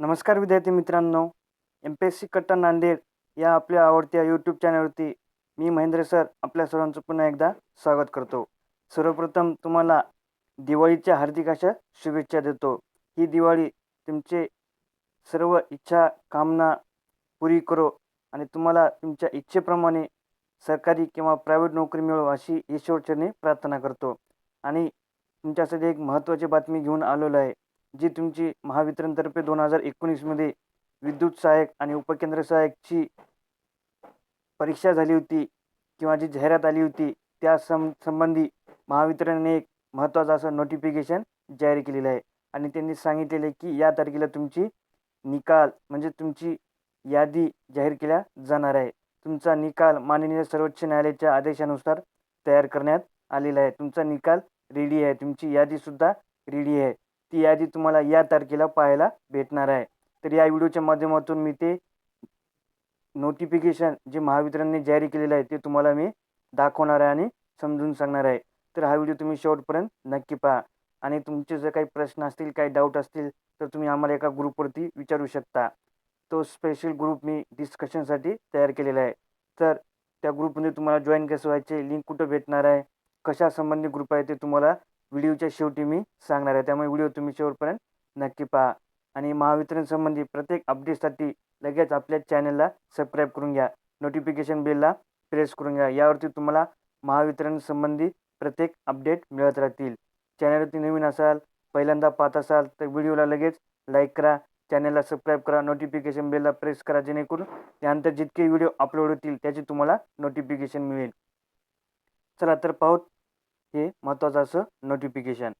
नमस्कार विद्यार्थी मित्रांनो. एम पी एस सी कट्टा नांदेड या आपल्या आवडत्या यूट्यूब चॅनलवरती मी महेंद्र सर आपल्या सर्वांचं पुन्हा एकदा स्वागत करतो. सर्वप्रथम तुम्हाला दिवाळीच्या हार्दिक अशा शुभेच्छा देतो. ही दिवाळी तुमचे सर्व इच्छा कामना पुरी करो आणि तुम्हाला तुमच्या इच्छेप्रमाणे सरकारी किंवा प्रायव्हेट नोकरी मिळो अशी ईश्वरचरणी प्रार्थना करतो. आणि तुमच्यासाठी एक महत्त्वाची बातमी घेऊन आलेलो आहे. जी तुमची महावितरणतर्फे दोन हजार एकोणीसमध्ये विद्युत सहाय्यक आणि उपकेंद्र सहाय्यकची परीक्षा झाली होती किंवा जी जाहिरात आली होती त्या सं संबंधी महावितरणने एक महत्त्वाचं असं नोटिफिकेशन जाहीर केलेलं आहे. आणि त्यांनी सांगितलेलं आहे की या तारखेला तुमची निकाल म्हणजे तुमची यादी जाहीर केल्या जाणार आहे. तुमचा निकाल माननीय सर्वोच्च न्यायालयाच्या आदेशानुसार तयार करण्यात आलेला आहे. तुमचा निकाल रेडी आहे. तुमची यादीसुद्धा रेडी आहे. ती यादी तुम्हाला या तारखेला पाहायला भेटणार आहे. तर या व्हिडिओच्या माध्यमातून मी ते नोटिफिकेशन जे महावितरणने जारी केलेलं आहे ते तुम्हाला मी दाखवणार आहे आणि समजून सांगणार आहे. तर हा व्हिडिओ तुम्ही शेवटपर्यंत नक्की पहा. आणि तुमचे जर काही प्रश्न असतील काही डाऊट असतील तर तुम्ही आम्हाला एका ग्रुपवरती विचारू शकता. तो स्पेशल ग्रुप मी डिस्कशनसाठी तयार केलेला आहे. तर त्या ग्रुपमध्ये तुम्हाला जॉईन कसं व्हायचे लिंक कुठं भेटणार आहे कशासंबंधी ग्रुप आहे ते तुम्हाला व्हिडिओच्या शेवटी मी सांगणार आहे. त्यामुळे व्हिडिओ तुम्ही शेवटपर्यंत नक्की पहा. आणि महावितरण संबंधी प्रत्येक अपडेटसाठी लगेच आपल्या चॅनलला सबस्क्राईब करून घ्या. नोटिफिकेशन बेलला प्रेस करून घ्या. यावरती तुम्हाला महावितरण संबंधी प्रत्येक अपडेट मिळत राहतील. चॅनलवरती नवीन असाल पहिल्यांदा पाहत असाल तर व्हिडिओला लगेच लाईक करा. चॅनलला सबस्क्राईब करा. नोटिफिकेशन बेलला प्रेस करा जेणेकरून त्यानंतर जितके व्हिडिओ अपलोड होतील त्याची तुम्हाला नोटिफिकेशन मिळेल. चला तर पाहूत हे महत्त्वाचं असं नोटिफिकेशन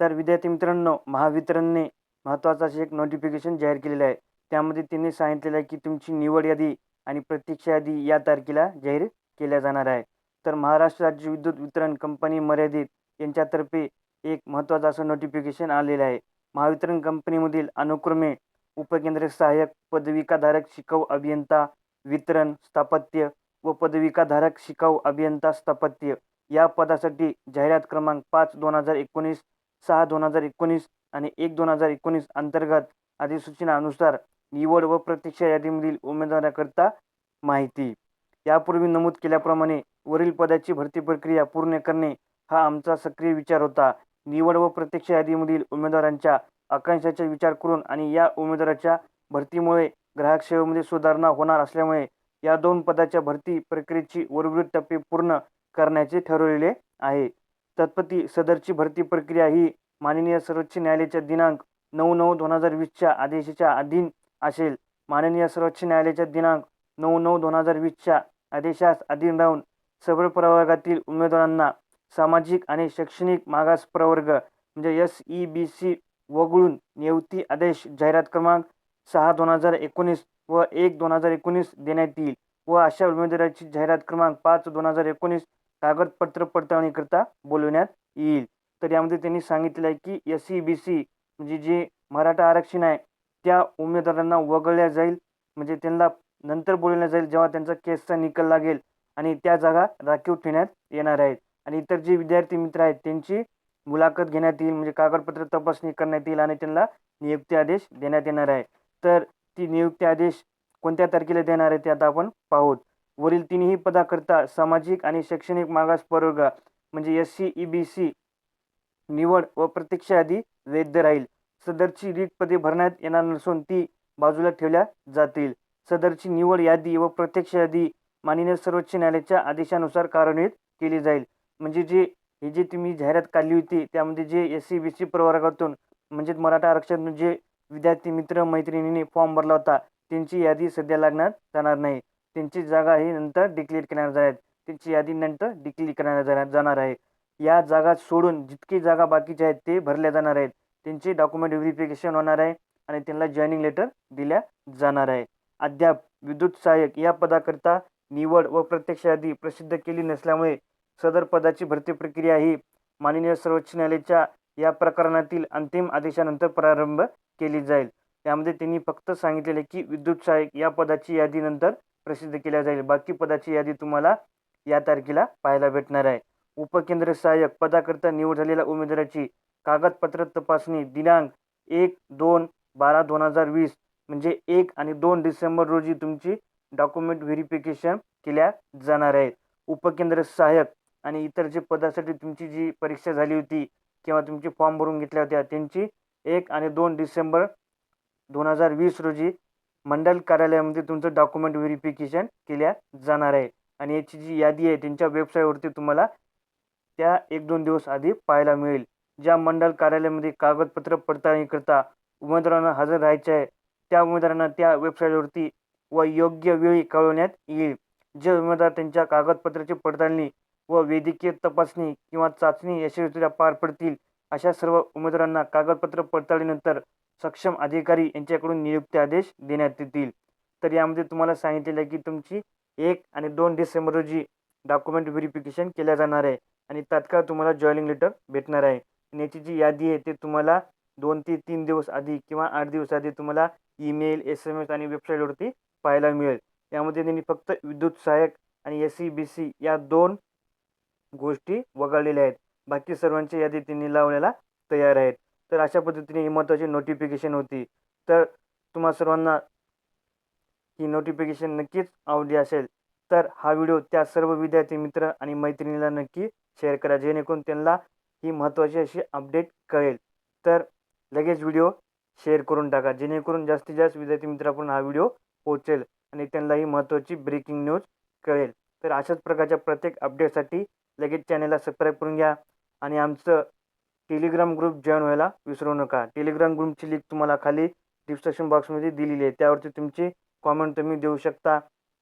तर विद्यार्थी मित्रांनो महावितरणने महत्त्वाचं असे एक नोटिफिकेशन जाहीर केलेलं आहे. त्यामध्ये त्यांनी सांगितलेलं आहे की तुमची निवड यादी आणि प्रतीक्षा यादी या तारखेला जाहीर केल्या जाणार आहे. तर महाराष्ट्र राज्य विद्युत वितरण कंपनी मर्यादित यांच्यातर्फे एक महत्त्वाचं असं नोटिफिकेशन आलेलं आहे. महावितरण कंपनीमधील अनुक्रमे उपकेंद्र सहाय्यक पदविकाधारक शिकाऊ अभियंता वितरण स्थापत्य व पदविकाधारक शिकाऊ अभियंता स्थापत्य या पदासाठी जाहिरात क्रमांक पाच दोन हजार एकोणीस सहा दोन हजार एकोणीस आणि एक दोन हजार एकोणीस अंतर्गत अधिसूचनानुसार निवड व प्रतीक्षा यादीमधील उमेदवाराकरता माहिती. यापूर्वी नमूद केल्याप्रमाणे वरील पदाची भरती प्रक्रिया पूर्ण करणे हा आमचा सक्रिय विचार होता. निवड व प्रत्यक्ष यादीमधील उमेदवारांच्या आकांक्षाचा विचार करून आणि या उमेदवाराच्या भरतीमुळे ग्राहक सेवेमध्ये सुधारणा होणार असल्यामुळे या दोन पदाच्या भरती प्रक्रियेची उर्वरित टप्पे पूर्ण करण्याचे ठरवलेले आहे. तत्पती सदरची भरती प्रक्रिया ही माननीय सर्वोच्च न्यायालयाच्या दिनांक नऊ नऊ दोन हजार वीसच्या आदेशाच्या अधीन असेल. माननीय सर्वोच्च न्यायालयाच्या दिनांक नऊ नऊ दोन हजार वीसच्या आदेशास अधीन राहून सबळ प्रवर्गातील उमेदवारांना सामाजिक आणि शैक्षणिक मागास प्रवर्ग म्हणजे एस ई बी सी वगळून नियुक्ती आदेश जाहिरात क्रमांक सहा दोन हजार एकोणीस व एक दोन हजार एकोणीस देण्यात येईल व अशा उमेदवाराची जाहिरात क्रमांक पाच दोन हजार एकोणीस कागदपत्र पडताळणीकरता बोलवण्यात येईल. तर यामध्ये त्यांनी सांगितलं आहे की एस सी बी सी म्हणजे जे मराठा आरक्षण आहे त्या उमेदवारांना वगळल्या जाईल. म्हणजे त्यांना नंतर बोलवल्या जाईल जेव्हा त्यांचा केसचा निकाल लागेल आणि त्या जागा राखीव ठेवण्यात येणार आहेत. आणि इतर जे विद्यार्थी मित्र आहेत त्यांची मुलाखत घेण्यात येईल म्हणजे कागदपत्र तपासणी करण्यात येईल आणि त्यांना नियुक्ती आदेश देण्यात येणार आहे. तर ती नियुक्ती आदेश कोणत्या तारखेला देणार आहे ते आता आपण पाहूत. वरील तिन्ही पदाकरता सामाजिक आणि शैक्षणिक मागास प्रवर्ग म्हणजे S C E B C निवड व प्रत्यक्ष यादी वैध राहील. सदरची रिक्त पदे भरण्यात येणार नसून ती बाजूला ठेवल्या जातील. सदरची निवड यादी व प्रत्यक्ष यादी माननीय सर्वोच्च न्यायालयाच्या आदेशानुसार कार्यान्वित केली जाईल. म्हणजे जे हे जे तुम्ही जाहिरात काढली होती त्यामध्ये जे एस सी बी सी प्रवर्गातून म्हणजेच मराठा आरक्षण जे विद्यार्थी मित्र मैत्रिणीने फॉर्म भरला होता. त्यांची यादी सध्या लागणार जाणार नाही. त्यांची जागा ही नंतर डिक्लेअर करणार जाणार त्यांची यादी नंतर डिक्लेअर करण्यात जाणार आहे. या जागा सोडून जितकी जागा बाकीच्या आहेत ते भरल्या जाणार आहेत. त्यांचे डॉक्युमेंट व्हेरिफिकेशन होणार आहे आणि त्यांना जॉईनिंग लेटर दिल्या जाणार आहे. अद्याप विद्युत सहाय्यक या पदाकरता निवड व प्रत्यक्ष यादी प्रसिद्ध केली नसल्यामुळे सदर पदाची भरती प्रक्रिया ही माननीय सर्वोच्च न्यायालयाच्या या प्रकरणातील अंतिम आदेशानंतर प्रारंभ केली जाईल. त्यामध्ये त्यांनी फक्त सांगितलेले की विद्युत सहाय्यक या पदाची यादी नंतर प्रसिद्ध केल्या जाईल. बाकी पदाची यादी तुम्हाला या तारखेला पाहायला भेटणार आहे. उपकेंद्र सहाय्यक पदाकरता निवड झालेल्या उमेदवाराची कागदपत्र तपासणी दिनांक एक दोन बारा दोन हजार वीस म्हणजे एक आणि दोन डिसेंबर रोजी तुमची डॉक्युमेंट व्हेरिफिकेशन केल्या जाणार आहेत. उपकेंद्र सहाय्यक आणि इतर जे पदासाठी तुमची जी परीक्षा झाली होती किंवा तुमची फॉर्म भरून घेतल्या होत्या. त्यांची एक आणि दोन डिसेंबर दोन हजार वीस रोजी मंडल कार्यालयामध्ये तुमचं डॉक्युमेंट व्हेरिफिकेशन केल्या जाणार आहे. आणि याची जी यादी आहे त्यांच्या वेबसाईटवरती तुम्हाला त्या एक दोन दिवस आधी पाहायला मिळेल. ज्या मंडल कार्यालयामध्ये कागदपत्र पडताळणी करता उमेदवारांना हजर राहायचे आहे त्या उमेदवारांना त्या वेबसाईटवरती व योग्य वेळी कळवण्यात येईल. जे उमेदवार त्यांच्या कागदपत्राची पडताळणी व वैद्यकीय तपासणी किंवा चाचणी यशस्वीरित्या पार पडतील अशा सर्व उमेदवारांना कागदपत्र पडताळणीनंतर सक्षम अधिकारी यांच्याकडून नियुक्ती आदेश देण्यात येतील. तर यामध्ये तुम्हाला सांगितलेलं आहे की तुमची एक आणि दोन डिसेंबर रोजी डॉक्युमेंट व्हेरिफिकेशन केल्या जाणार आहे आणि तात्काळ तुम्हाला जॉईनिंग लेटर भेटणार आहे. आणि याची जी यादी आहे ते तुम्हाला दोन ते तीन दिवस आधी किंवा आठ दिवस आधी तुम्हाला ईमेल एस एम एस आणि वेबसाईटवरती पाहायला मिळेल. यामध्ये त्यांनी फक्त विद्युत सहाय्यक आणि एस सी बी सी या दोन गोष्टी वगळलेल्या आहेत. बाकी सर्वांची यादी त्यांनी लावलेला तयार आहेत तर अशा पद्धतीने ही महत्त्वाची नोटिफिकेशन होती. तर तुम्हा सर्वांना ही नोटिफिकेशन नक्कीच आवडली असेल तर हा व्हिडिओ त्या सर्व विद्यार्थी मित्र आणि मैत्रिणीला नक्की शेअर करा जेणेकरून त्यांना ही महत्त्वाची अशी अपडेट कळेल. तर लगेच व्हिडिओ शेअर करून टाका जेणेकरून जास्तीत जास्त विद्यार्थी मित्रापर्यंत हा व्हिडिओ पोहोचेल आणि त्यांना ही महत्त्वाची ब्रेकिंग न्यूज कळेल. तर अशाच प्रकारच्या प्रत्येक अपडेटसाठी लगेच चॅनलला सबस्क्राईब करून घ्या आणि आमचं टेलिग्राम ग्रुप जॉईन व्हायला विसरू नका. टेलिग्राम ग्रुपची लिंक तुम्हाला खाली डिस्क्रिप्शन बॉक्समध्ये दिलेली आहे. त्यावरती तुमची कॉमेंट तुम्ही देऊ शकता.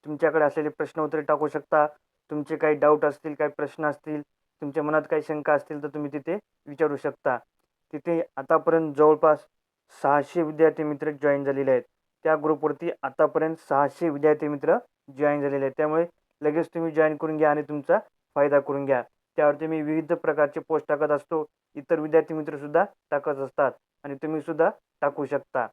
तुमच्याकडे असलेले प्रश्न उत्तरे टाकू शकता. तुमचे काही डाऊट असतील काही प्रश्न असतील तुमच्या मनात काही शंका असतील तर तुम्ही तिथे विचारू शकता. तिथे आतापर्यंत जवळपास सहाशे विद्यार्थी मित्र जॉईन झालेले आहेत. त्या ग्रुपवरती आतापर्यंत सहाशे विद्यार्थी मित्र जॉईन झालेले आहेत. त्यामुळे लगेच तुम्ही जॉईन करून घ्या आणि तुमचा फायदा करून घ्या. त्यावरती मी विविध प्रकारचे पोस्ट टाकत असतो. इतर विद्यार्थी मित्रसुद्धा टाकत असतात आणि तुम्हीसुद्धा टाकू शकता.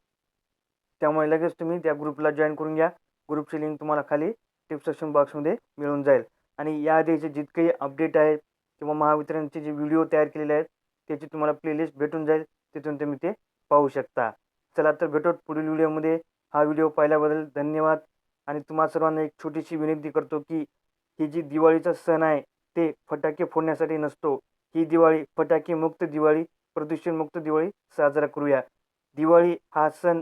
त्यामुळे लगेच तुम्ही त्या ग्रुपला जॉईन करून घ्या. ग्रुपची लिंक तुम्हाला खाली डिस्क्रिप्शन बॉक्समध्ये मिळून जाईल. आणि या आधीचे जितकेही अपडेट आहेत किंवा महावितरणचे जे व्हिडिओ तयार केलेले आहेत त्याची तुम्हाला प्लेलिस्ट भेटून जाईल. तिथून तुम्ही ते पाहू शकता. चला तर भेटू पुढील व्हिडिओमध्ये हा व्हिडिओ पाहिल्याबद्दल धन्यवाद. आणि तुम्हा सर्वांना एक छोटीशी विनंती करतो की ही जी दिवाळीचा सण आहे ते फटाके फोडण्यासाठी नसतो. ही दिवाळी फटाके मुक्त दिवाळी प्रदूषणमुक्त दिवाळी साजरा करूया. दिवाळी हा सण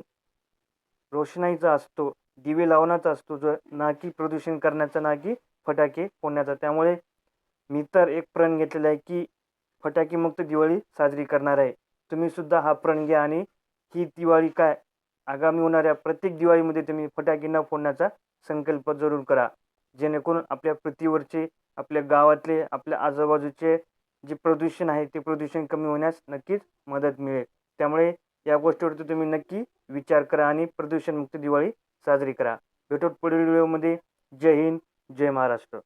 रोषणाईचा असतो दिवे लावण्याचा असतो जो ना की प्रदूषण करण्याचा ना की फटाके फोडण्याचा. त्यामुळे मी तर एक प्रण घेतलेला आहे की फटाके मुक्त दिवाळी साजरी करणार आहे. तुम्हीसुद्धा हा प्रण घ्या आणि ही दिवाळी काय? आगामी होणाऱ्या प्रत्येक दिवाळीमध्ये तुम्ही फटाके न फोडण्याचा संकल्प जरूर करा. जेणेकरून आपल्या पृथ्वीवरचे आपल्या गावातले आपल्या आजूबाजूचे जे प्रदूषण आहे ते प्रदूषण कमी होण्यास नक्कीच मदत मिळेल. त्यामुळे या गोष्टीवरती तुम्ही नक्की विचार करा आणि प्रदूषणमुक्त दिवाळी साजरी करा. भेटू पुढील व्हिडिओमध्ये. जय हिंद जय महाराष्ट्र.